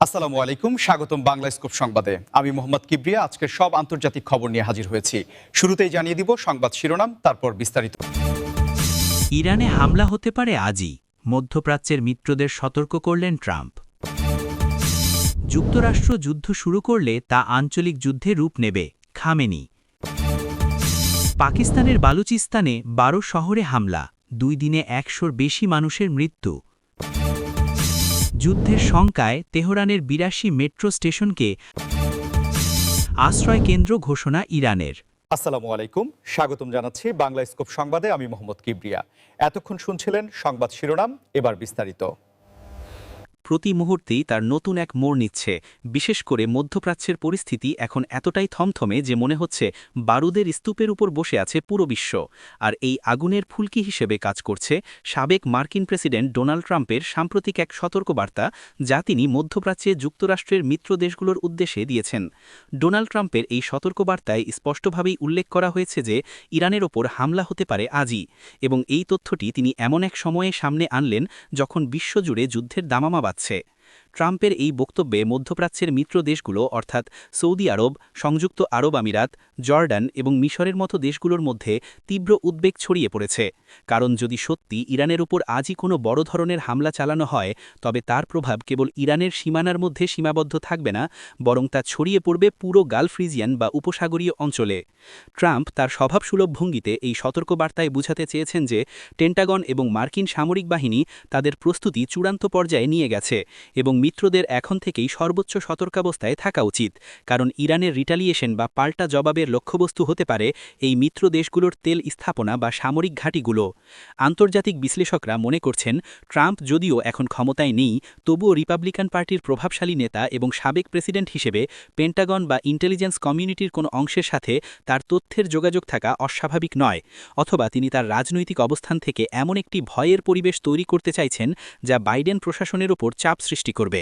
আসসালামু আলাইকুম, স্বাগতম বাংলা স্কোপ সংবাদে। আমি মোহাম্মদ কিবরিয়া আজকের সব আন্তর্জাতিক খবর নিয়ে হাজির হয়েছি। শুরুতেই জানিয়ে দিব সংবাদ শিরোনাম, তারপর বিস্তারিত। ইরানে হামলা হতে পারে আজই, মধ্যপ্রাচ্যের মিত্রদের সতর্ক করলেন ট্রাম্প। যুক্তরাষ্ট্র যুদ্ধ শুরু করলে তা আঞ্চলিক যুদ্ধে রূপ নেবে, খামেনি। পাকিস্তানের বালুচিস্তানে বারো শহরে হামলা, দুই দিনে একশোর বেশি মানুষের মৃত্যু। যুদ্ধের শঙ্কায় তেহরানের বিরাশি মেট্রো স্টেশনকে আশ্রয় কেন্দ্র ঘোষণা ইরানের। আসসালামু আলাইকুম, স্বাগতম জানাচ্ছি বাংলা স্কোপ সংবাদে, আমি মোহাম্মদ কিবরিয়া। এতক্ষণ শুনছিলেন সংবাদ শিরোনাম, এবার বিস্তারিত। প্রতি মুহূর্তেই তার নতুন এক মোড় নিচ্ছে, বিশেষ করে মধ্যপ্রাচ্যের পরিস্থিতি এখন এতটাই থমথমে যে মনে হচ্ছে বারুদের স্তূপের উপর বসে আছে পুরো বিশ্ব। আর এই আগুনের ফুলকি হিসেবে কাজ করছে সাবেক মার্কিন প্রেসিডেন্ট ডোনাল্ড ট্রাম্পের সাম্প্রতিক এক সতর্কবার্তা যা তিনি মধ্যপ্রাচ্যে যুক্তরাষ্ট্রের মিত্র দেশগুলোর উদ্দেশ্যে দিয়েছেন। ডোনাল্ড ট্রাম্পের এই সতর্কবার্তায় স্পষ্টভাবেই উল্লেখ করা হয়েছে যে ইরানের ওপর হামলা হতে পারে আজই এবং এই তথ্যটি তিনি এমন এক সময়ে সামনে আনলেন যখন বিশ্বজুড়ে যুদ্ধের দামামা বাড়ছে ট্রাম্পের এই বক্তব্যে মধ্যপ্রাচ্যের মিত্র দেশগুলো, অর্থাৎ সৌদি আরব, সংযুক্ত আরব আমিরাত, জর্ডান এবং মিশরের মতো দেশগুলোর মধ্যে তীব্র উদ্বেগ ছড়িয়ে পড়েছে। কারণ যদি সত্যি ইরানের উপর আজই কোনো বড় ধরনের হামলা চালানো হয়, তবে তার প্রভাব কেবল ইরানের সীমানার মধ্যে সীমাবদ্ধ থাকবে না, বরং তা ছড়িয়ে পড়বে পুরো গালফ রিজিয়ান বা উপসাগরীয় অঞ্চলে। ট্রাম্প তার স্বভাবসুলভ ভঙ্গিতে এই সতর্কবার্তায় বুঝাতে চেয়েছেন যে, টেন্টাগন এবং মার্কিন সামরিক বাহিনী তাদের প্রস্তুতি চূড়ান্ত পর্যায়ে নিয়ে গেছে এবং মিত্রদের এখন থেকেই সর্বোচ্চ সতর্কাবস্থায় থাকা উচিত, কারণ ইরানের রিটালিয়েশন বা পাল্টা জবাবের লক্ষ্যবস্তু হতে পারে এই মিত্র দেশগুলোর তেল স্থাপনা বা সামরিক ঘাঁটিগুলো। আন্তর্জাতিক বিশ্লেষকরা মনে করছেন, ট্রাম্প যদিও এখন ক্ষমতায় নেই, তবুও রিপাবলিকান পার্টির প্রভাবশালী নেতা এবং সাবেক প্রেসিডেন্ট হিসেবে পেন্টাগন বা ইন্টেলিজেন্স কমিউনিটির কোনো অংশের সাথে তার তথ্যের যোগাযোগ থাকা অস্বাভাবিক নয়, অথবা তিনি তার রাজনৈতিক অবস্থান থেকে এমন একটি ভয়ের পরিবেশ তৈরি করতে চাইছেন যা বাইডেন প্রশাসনের ওপর চাপ সৃষ্টি করবে।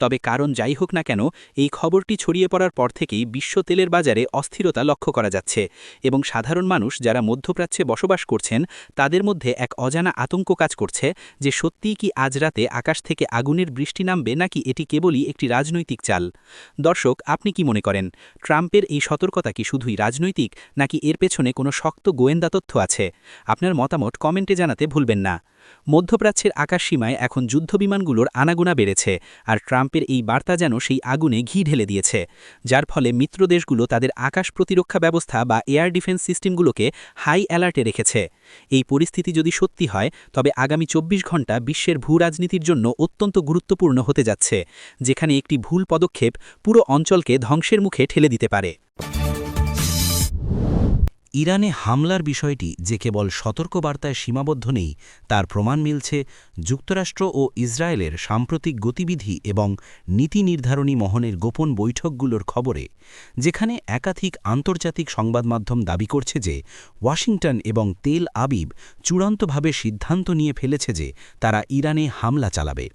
তবে কারণ যাই হোক না কেন, এই খবরটি ছড়িয়ে পড়ার পর থেকেই বিশ্ব তেলের বাজারে অস্থিরতা লক্ষ্য করা যাচ্ছে এবং সাধারণ মানুষ যারা মধ্যপ্রাচ্যে বসবাস করছেন, তাদের মধ্যে এক অজানা আতঙ্ক কাজ করছে যে সত্যিই কি আজ রাতে আকাশ থেকে আগুনের বৃষ্টি নামবে নাকি এটি কেবলই একটি রাজনৈতিক চাল? দর্শক, আপনি কি মনে করেন, ট্রাম্পের এই সতর্কতা কি শুধুই রাজনৈতিক, নাকি এর পেছনে কোনো শক্ত গোয়েন্দা তথ্য আছে? আপনার মতামত কমেন্টে জানাতে ভুলবেন না। মধ্যপ্রাচ্যের আকাশসীমায় এখন যুদ্ধবিমানগুলোর আনাগোনা বেড়েছে। আর ট্রাম্পের এই বার্তা যেন সেই আগুনে ঘি ঢেলে দিয়েছে, যার ফলে মিত্র দেশগুলো তাদের আকাশ প্রতিরক্ষা ব্যবস্থা বা এয়ার ডিফেন্স সিস্টেমগুলোকে হাই অ্যালার্টে রেখেছে। এই পরিস্থিতি যদি সত্যি হয়, তবে আগামী চব্বিশ ঘণ্টা বিশ্বের ভূ রাজনীতির জন্য অত্যন্ত গুরুত্বপূর্ণ হতে যাচ্ছে, যেখানে একটি ভুল পদক্ষেপ পুরো অঞ্চলকে ধ্বংসের মুখে ঠেলে দিতে পারে। ইরানে হামলার বিষয়টি যে কেবল সতর্কবার্তায় সীমাবদ্ধ নেই, তার প্রমাণ মিলছে যুক্তরাষ্ট্র ও ইসরায়েলের সাম্প্রতিক গতিবিধি এবং নীতি নির্ধারণী মহনের গোপন বৈঠকগুলোর খবরে, যেখানে একাধিক আন্তর্জাতিক সংবাদমাধ্যম দাবি করছে যে ওয়াশিংটন এবং তেল আবিব চূড়ান্তভাবে সিদ্ধান্ত নিয়ে ফেলেছে যে তারা ইরানে হামলা চালাবে।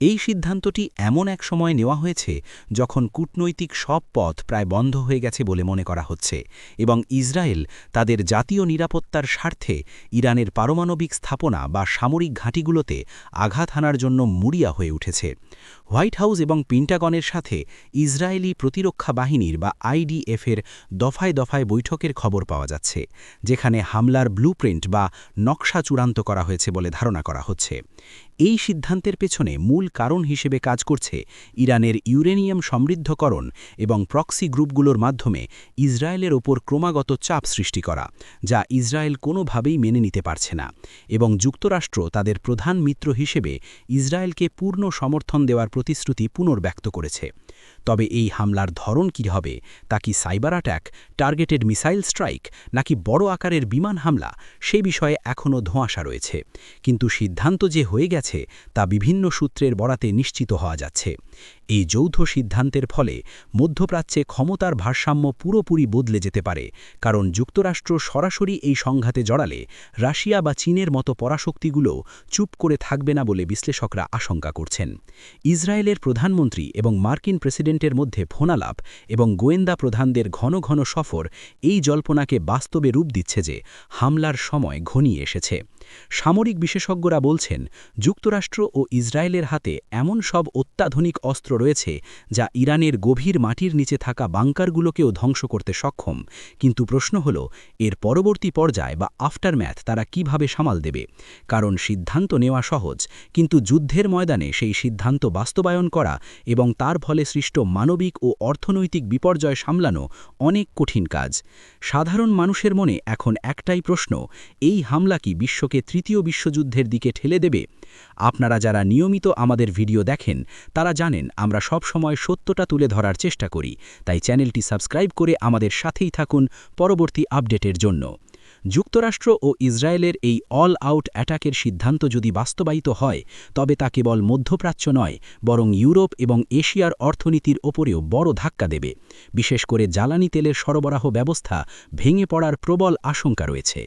এই সিদ্ধান্তটি এমন এক সময় নেওয়া হয়েছে যখন কূটনৈতিক সব পথ প্রায় বন্ধ হয়ে গেছে বলে মনে করা হচ্ছে এবং ইসরায়েল তাদের জাতীয় নিরাপত্তার স্বার্থে ইরানের পারমাণবিক স্থাপনা বা সামরিক ঘাঁটিগুলোতে আঘাত হানার জন্য মুড়িয়া হয়ে উঠেছে। হোয়াইট হাউস এবং পিন্টাগনের সাথে ইসরায়েলি প্রতিরক্ষা বাহিনীর বা আইডিএফের দফায় দফায় বৈঠকের খবর পাওয়া যাচ্ছে, যেখানে হামলার ব্লুপ্রিন্ট বা নকশা চূড়ান্ত করা হয়েছে বলে ধারণা করা হচ্ছে। এই সিদ্ধান্তের পেছনে মূল কারণ হিসেবে কাজ করছে ইরানের ইউরেনিয়াম সমৃদ্ধকরণ এবং প্রক্সি গ্রুপগুলোর মাধ্যমে ইসরায়েলের ওপর ক্রমাগত চাপ সৃষ্টি করা, যা ইসরায়েল কোনোভাবেই মেনে নিতে পারছে না এবং যুক্তরাষ্ট্র তাদের প্রধান মিত্র হিসেবে ইসরায়েলকে পূর্ণ সমর্থন দেওয়ার প্রতিশ্রুতি পুনর্ব্যক্ত করেছে। তবে এই হামলার ধরন কী হবে তা কি cyber attack targeted missile strike, নাকি বড় আকারের বিমান হামলা, সে বিষয়ে এখনও ধোঁয়াশা রয়েছে। কিন্তু সিদ্ধান্ত যে হয়ে গেছে তা বিভিন্ন সূত্রের বরাতে নিশ্চিত হওয়া যাচ্ছে। এই যৌথ সিদ্ধান্তের ফলে মধ্যপ্রাচ্যে ক্ষমতার ভারসাম্য পুরোপুরি বদলে যেতে পারে, কারণ যুক্তরাষ্ট্র সরাসরি এই সংঘাতে জড়ালে রাশিয়া বা চীনের মতো পরাশক্তিগুলো চুপ করে থাকবে না বলে বিশ্লেষকরা আশঙ্কা করছেন। ইসরায়েলের প্রধানমন্ত্রী এবং মার্কিন প্রেসিডেন্টের মধ্যে ফোনালাপ এবং গোয়েন্দা প্রধানদের ঘন ঘন সফর এই জল্পনাকে বাস্তবে রূপ দিচ্ছে যে হামলার সময় ঘনিয়ে এসেছে। সামরিক বিশেষজ্ঞরা বলছেন, যুক্তরাষ্ট্র ও ইসরায়েলের হাতে এমন সব অত্যাধুনিক অস্ত্র রয়েছে, যা ইরানের গভীর মাটির নিচে থাকা বাংকারগুলোকেও ধ্বংস করতে সক্ষম। কিন্তু প্রশ্ন হল, এর পরবর্তী পর্যায় বা আফটারম্যাথ তারা কীভাবে সামাল দেবে? কারণ সিদ্ধান্ত নেওয়া সহজ, কিন্তু যুদ্ধের ময়দানে সেই সিদ্ধান্ত বাস্তবায়ন করা এবং তার ফলে সৃষ্ট মানবিক ও অর্থনৈতিক বিপর্যয় সামলানো অনেক কঠিন কাজ। সাধারণ মানুষের মনে এখন একটাই প্রশ্ন, এই হামলা কি বিশ্বকে তৃতীয় বিশ্বযুদ্ধের দিকে ঠেলে দেবে? আপনারা যারা নিয়মিত আমাদের ভিডিও দেখেন, তারা জানেন আমরা সব সময় সত্যটা তুলে ধরার চেষ্টা করি, তাই চ্যানেলটি সাবস্ক্রাইব করে আমাদের সাথেই থাকুন পরবর্তী আপডেটের জন্য। যুক্তরাষ্ট্র ও ইসরায়েলের এই অল আউট অ্যাটাকের সিদ্ধান্ত যদি বাস্তবায়িত হয়, তবে তা কেবল মধ্যপ্রাচ্য নয়, বরং ইউরোপ এবং এশিয়ার অর্থনীতির ওপরেও বড় ধাক্কা দেবে। বিশেষ করে জ্বালানি তেলের সরবরাহ ব্যবস্থা ভেঙে পড়ার প্রবল আশঙ্কা রয়েছে।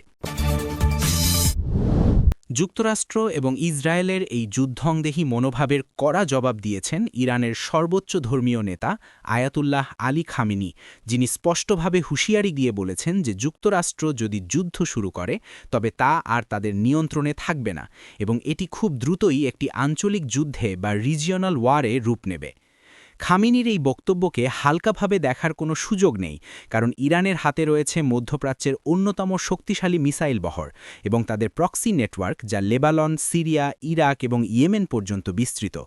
যুক্তরাষ্ট্র এবং ইসরায়েলের এই যুদ্ধংদেহী মনোভাবের কড়া জবাব দিয়েছেন ইরানের সর্বোচ্চ ধর্মীয় নেতা আয়াতুল্লাহ আলী খামিনি, যিনি স্পষ্টভাবে হুঁশিয়ারি দিয়ে বলেছেন যে যুক্তরাষ্ট্র যদি যুদ্ধ শুরু করে, তবে তা আর তাদের নিয়ন্ত্রণে থাকবে না এবং এটি খুব দ্রুতই একটি আঞ্চলিক যুদ্ধে বা রিজিয়নাল ওয়ারে রূপ নেবে। খামিনির এই বক্তব্যকে হালকাভাবে দেখার কোনো সুযোগ নেই, কারণ ইরানের হাতে রয়েছে মধ্যপ্রাচ্যের অন্যতম শক্তিশালী মিসাইল বহর এবং তাদের প্রক্সি নেটওয়ার্ক, যা লেবালন সিরিয়া, ইরাক এবং ইয়েমেন পর্যন্ত বিস্তৃত।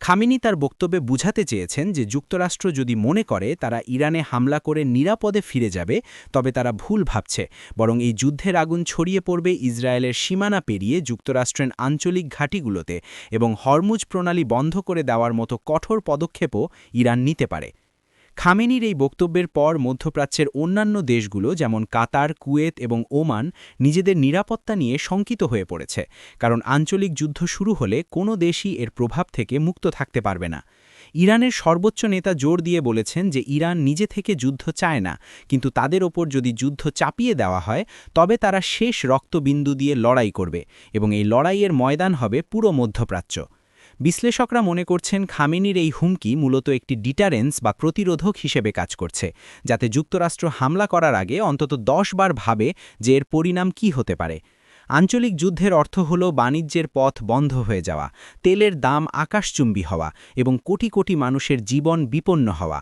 খামিনি তার বক্তব্যে বুঝাতে চেয়েছেন যে যুক্তরাষ্ট্র যদি মনে করে তারা ইরানে হামলা করে নিরাপদে ফিরে যাবে, তবে তারা ভুল ভাবছে, বরং এই যুদ্ধের আগুন ছড়িয়ে পড়বে ইসরায়েলের সীমানা পেরিয়ে যুক্তরাষ্ট্রের আঞ্চলিক ঘাঁটিগুলোতে এবং হরমুজ প্রণালী বন্ধ করে দেওয়ার মতো কঠোর পদক্ষেপও ইরান নিতে পারে। খামেনির এই বক্তব্যের পর মধ্যপ্রাচ্যের অন্যান্য দেশগুলো, যেমন কাতার, কুয়েত এবং ওমান, নিজেদের নিরাপত্তা নিয়ে শঙ্কিত হয়ে পড়েছে, কারণ আঞ্চলিক যুদ্ধ শুরু হলে কোনো দেশই এর প্রভাব থেকে মুক্ত থাকতে পারবে না। ইরানের সর্বোচ্চ নেতা জোর দিয়ে বলেছেন যে ইরান নিজে থেকে যুদ্ধ চায় না, কিন্তু তাদের ওপর যদি যুদ্ধ চাপিয়ে দেওয়া হয়, তবে তারা শেষ রক্তবিন্দু দিয়ে লড়াই করবে এবং এই লড়াইয়ের ময়দান হবে পুরো মধ্যপ্রাচ্য। বিশ্লেষকরা মনে করছেন খামেনির এই হুমকি মূলত একটি ডিটারেন্স বা প্রতিরোধক হিসেবে কাজ করছে, যাতে যুক্তরাষ্ট্র হামলা করার আগে অন্তত দশ বার ভাবে যে এর পরিণাম কি হতে পারে। আঞ্চলিক যুদ্ধের অর্থ হল বাণিজ্যের পথ বন্ধ হয়ে যাওয়া, তেলের দাম আকাশচুম্বী হওয়া এবং কোটি কোটি মানুষের জীবন বিপন্ন হওয়া।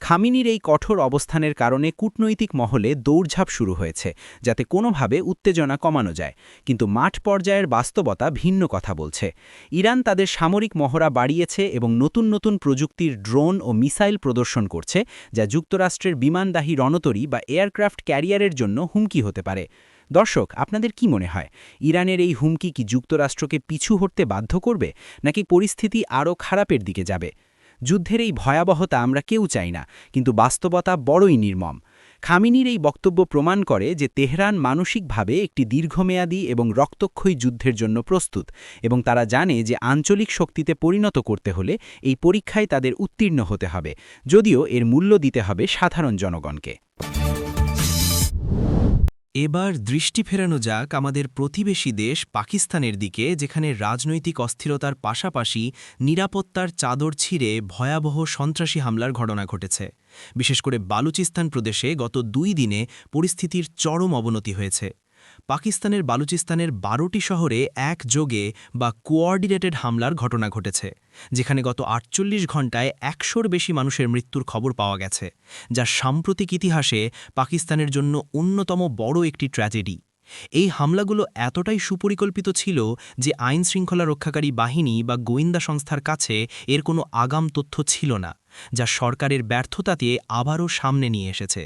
খামিনির এই কঠোর অবস্থানের কারণে কূটনৈতিক মহলে দৌড়ঝাঁপ শুরু হয়েছে, যাতে কোনোভাবে উত্তেজনা কমানো যায়। কিন্তু মাঠ পর্যায়ের বাস্তবতা ভিন্ন কথা বলছে। ইরান তাদের সামরিক মহড়া বাড়িয়েছে এবং নতুন নতুন প্রযুক্তির ড্রোন ও মিসাইল প্রদর্শন করছে, যা যুক্তরাষ্ট্রের বিমানদাহী রণতরী বা এয়ারক্রাফট ক্যারিয়ারের জন্য হুমকি হতে পারে। দর্শক, আপনাদের কি মনে হয়? ইরানের এই হুমকি কি যুক্তরাষ্ট্রকে পিছু হটতে বাধ্য করবে, নাকি পরিস্থিতি আরও খারাপের দিকে যাবে? যুদ্ধের এই ভয়াবহতা আমরা কেউ চাই না, কিন্তু বাস্তবতা বড়ই নির্মম। খামিনির এই বক্তব্য প্রমাণ করে যে তেহরান মানসিকভাবে একটি দীর্ঘমেয়াদী এবং রক্তক্ষয়ী যুদ্ধের জন্য প্রস্তুত এবং তারা জানে যে আঞ্চলিক শক্তিতে পরিণত করতে হলে এই পরীক্ষায় তাদের উত্তীর্ণ হতে হবে, যদিও এর মূল্য দিতে হবে সাধারণ জনগণকে। এবার দৃষ্টি ফেরানো যাক আমাদের প্রতিবেশী দেশ পাকিস্তানের দিকে, যেখানে রাজনৈতিক অস্থিরতার পাশাপাশি নিরাপত্তার চাদর ছিঁড়ে ভয়াবহ সন্ত্রাসী হামলার ঘটনা ঘটেছে। বিশেষ করে বালুচিস্তান প্রদেশে গত দুই দিনে পরিস্থিতির চরম অবনতি হয়েছে। পাকিস্তানের বালুচিস্তানের বারোটি শহরে একযোগে বা কোঅর্ডিনেটেড হামলার ঘটনা ঘটেছে, যেখানে গত আটচল্লিশ ঘণ্টায় একশোর বেশি মানুষের মৃত্যুর খবর পাওয়া গেছে, যা সাম্প্রতিক ইতিহাসে পাকিস্তানের জন্য অন্যতম বড় একটি ট্র্যাজেডি। এই হামলাগুলো এতটাই সুপরিকল্পিত ছিল যে আইন শৃঙ্খলা রক্ষাকারী বাহিনী বা গোয়েন্দা সংস্থার কাছে এর কোনো আগাম তথ্য ছিল না, যা সরকারের ব্যর্থতাতে আবারও সামনে নিয়ে এসেছে।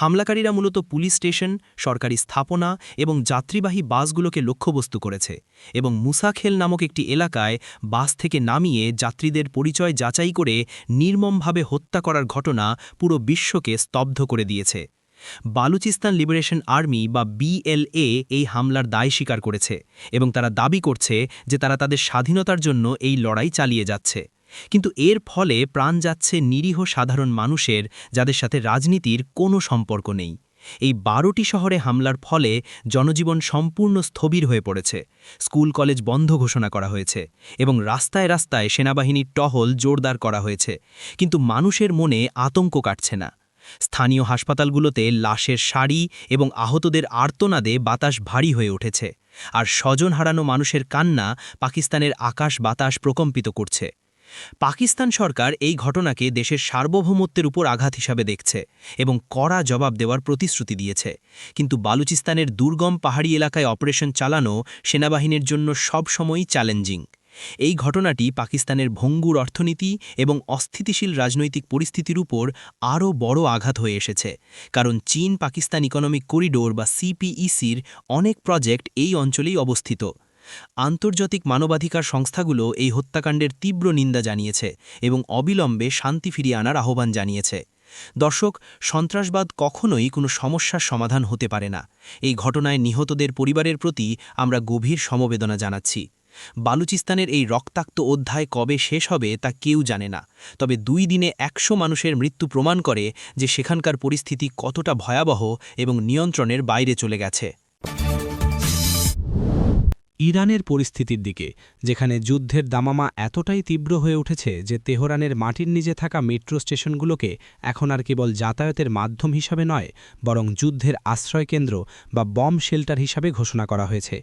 হামলাকারীরা মূলত পুলিশ স্টেশন, সরকারি স্থাপনা এবং যাত্রীবাহী বাসগুলোকে লক্ষ্যবস্তু করেছে এবং মুসাখেল নামক একটি এলাকায় বাস থেকে নামিয়ে যাত্রীদের পরিচয় যাচাই করে নির্মমভাবে হত্যা করার ঘটনা পুরো বিশ্বকে স্তব্ধ করে দিয়েছে। বালুচিস্তান লিবারেশন আর্মি বা বিএলএ এই হামলার দায় স্বীকার করেছে এবং তারা দাবি করছে যে তারা তাদের স্বাধীনতার জন্য এই লড়াই চালিয়ে যাচ্ছে। কিন্তু এর ফলে প্রাণ যাচ্ছে নিরীহ সাধারণ মানুষের যাদের সাথে রাজনীতির কোনো সম্পর্ক নেই। এই বারোটি শহরে হামলার ফলে জনজীবন সম্পূর্ণ স্থবির হয়ে পড়েছে। স্কুল, কলেজ বন্ধ ঘোষণা করা হয়েছে এবং রাস্তায় রাস্তায় সেনাবাহিনীর টহল জোরদার করা হয়েছে। কিন্তু মানুষের মনে আতঙ্ক কাটছে না। স্থানীয় হাসপাতালগুলোতে লাশের শাড়ি এবং আহতদের আর্তনাদে বাতাস ভারী হয়ে উঠেছে। আর স্বজন হারানো মানুষের কান্না পাকিস্তানের আকাশ বাতাস প্রকম্পিত করছে। পাকিস্তান সরকার এই ঘটনাকে দেশের সার্বভৌমত্বের উপর আঘাত হিসাবে দেখছে এবং কড়া জবাব দেওয়ার প্রতিশ্রুতি দিয়েছে। কিন্তু বালুচিস্তানের দুর্গম পাহাড়ি এলাকায় অপারেশন চালানো সেনাবাহিনীর জন্য সবসময়ই চ্যালেঞ্জিং। এই ঘটনাটি পাকিস্তানের ভঙ্গুর অর্থনীতি এবং অস্থিতিশীল রাজনৈতিক পরিস্থিতির উপর আরও বড় আঘাত হয়ে এসেছে, কারণ চীন পাকিস্তান ইকোনমিক করিডোর বা সিপিইসির অনেক প্রজেক্ট এই অঞ্চলেই অবস্থিত। আন্তর্জাতিক মানবাধিকার সংস্থাগুলো এই হত্যাকাণ্ডের তীব্র নিন্দা জানিয়েছে এবং অবিলম্বে শান্তি ফিরিয়ে আনার আহ্বান জানিয়েছে। দর্শক, সন্ত্রাসবাদ কখনোই কোনো সমস্যার সমাধান হতে পারে না। এই ঘটনায় নিহতদের পরিবারের প্রতি আমরা গভীর সমবেদনা জানাচ্ছি। বালুচিস্তানের এই রক্তাক্ত অধ্যায় কবে শেষ হবে তা কেউ জানে না। তবে দুই দিনে একশো মানুষের মৃত্যু প্রমাণ করে যে সেখানকার পরিস্থিতি কতটা ভয়াবহ এবং নিয়ন্ত্রণের বাইরে চলে গেছে। ইরানের পরিস্থিতির দিকে, যেখানে যুদ্ধের দামামা এতটাই তীব্র হয়ে উঠেছে যে তেহরানের মাটির নিচে থাকা মেট্রো স্টেশনগুলোকে এখন আর কেবল যাতায়াতের মাধ্যম হিসাবে নয়, বরং যুদ্ধের আশ্রয়কেন্দ্র বা বম শেল্টার হিসাবে ঘোষণা করা হয়েছে।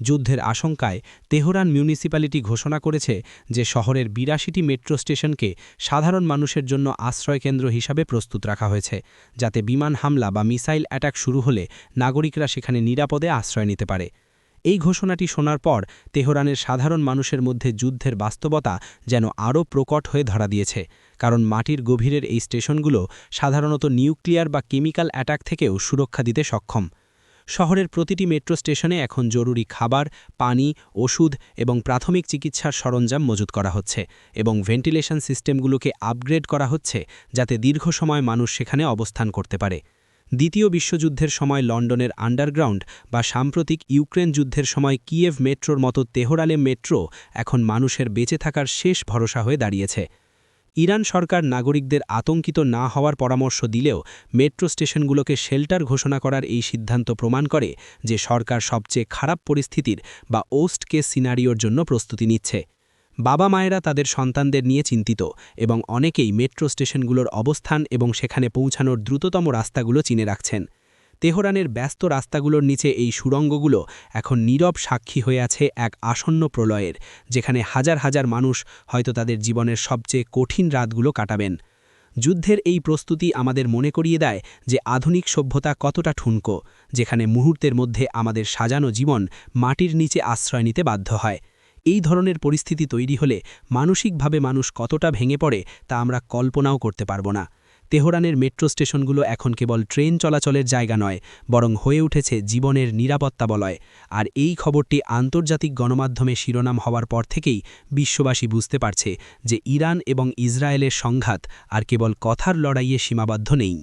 যুদ্ধের আশঙ্কায় তেহরান মিউনিসিপ্যালিটি ঘোষণা করেছে যে শহরের বিরাশিটি মেট্রো স্টেশনকে সাধারণ মানুষের জন্য আশ্রয়কেন্দ্র হিসাবে প্রস্তুত রাখা হয়েছে, যাতে বিমান হামলা বা মিসাইল অ্যাটাক শুরু হলে নাগরিকরা সেখানে নিরাপদে আশ্রয় নিতে পারে। এই ঘোষণাটি শোনার পর তেহরানের সাধারণ মানুষের মধ্যে যুদ্ধের বাস্তবতা যেন আরও প্রকট হয়ে ধরা দিয়েছে। কারণ মাটির গভীরের এই স্টেশনগুলো সাধারণত নিউক্লিয়ার বা কেমিক্যাল অ্যাটাক থেকেও সুরক্ষা দিতে সক্ষম। শহরের প্রতিটি মেট্রো স্টেশনে এখন জরুরি খাবার, পানি, ওষুধ এবং প্রাথমিক চিকিৎসার সরঞ্জাম মজুত করা হচ্ছে এবং ভেন্টিলেশন সিস্টেমগুলোকে আপগ্রেড করা হচ্ছে যাতে দীর্ঘ সময় মানুষ সেখানে অবস্থান করতে পারে। দ্বিতীয় বিশ্বযুদ্ধের সময় লন্ডনের আন্ডারগ্রাউন্ড বা সাম্প্রতিক ইউক্রেন যুদ্ধের সময় কিয়েভ মেট্রোর মতো তেহরালে মেট্রো এখন মানুষের বেঁচে থাকার শেষ ভরসা হয়ে দাঁড়িয়েছে। ইরান সরকার নাগরিকদের আতঙ্কিত না হওয়ার পরামর্শ দিলেও মেট্রো স্টেশনগুলোকে শেল্টার ঘোষণা করার এই সিদ্ধান্ত প্রমাণ করে যে সরকার সবচেয়ে খারাপ পরিস্থিতির বা ওস্ট কেস সিনারিওর জন্য প্রস্তুতি নিচ্ছে। বাবা মায়েরা তাদের সন্তানদের নিয়ে চিন্তিত এবং অনেকেই মেট্রো স্টেশনগুলোর অবস্থান এবং সেখানে পৌঁছানোর দ্রুততম রাস্তাগুলো চিনে রাখছেন। তেহরানের ব্যস্ত রাস্তাগুলোর নিচে এই সুড়ঙ্গগুলো এখন নীরব সাক্ষী হয়ে আছে এক আসন্ন প্রলয়ের, যেখানে হাজার হাজার মানুষ হয়তো তাদের জীবনের সবচেয়ে কঠিন রাতগুলো কাটাবেন। যুদ্ধের এই প্রস্তুতি আমাদের মনে করিয়ে দেয় যে আধুনিক সভ্যতা কতটা ঠুনকো, যেখানে মুহূর্তের মধ্যে আমাদের সাজানো জীবন মাটির নিচে আশ্রয় নিতে বাধ্য হয়। এই ধরনের পরিস্থিতি তৈরি হলে মানসিকভাবে মানুষ কতটা ভেঙে পড়ে তা আমরা কল্পনাও করতে পারব না। তেহরানের মেট্রো স্টেশনগুলো এখন কেবল ট্রেন চলাচলের জায়গা নয়, বরং হয়ে উঠেছে জীবনের নিরাপত্তা বলয়। আর এই খবরটি আন্তর্জাতিক গণমাধ্যমে শিরোনাম হওয়ার পর থেকেই বিশ্ববাসী বুঝতে পারছে যে ইরান এবং ইসরায়েলের সংঘাত আর কেবল কথার লড়াইয়ে সীমাবদ্ধ নেই।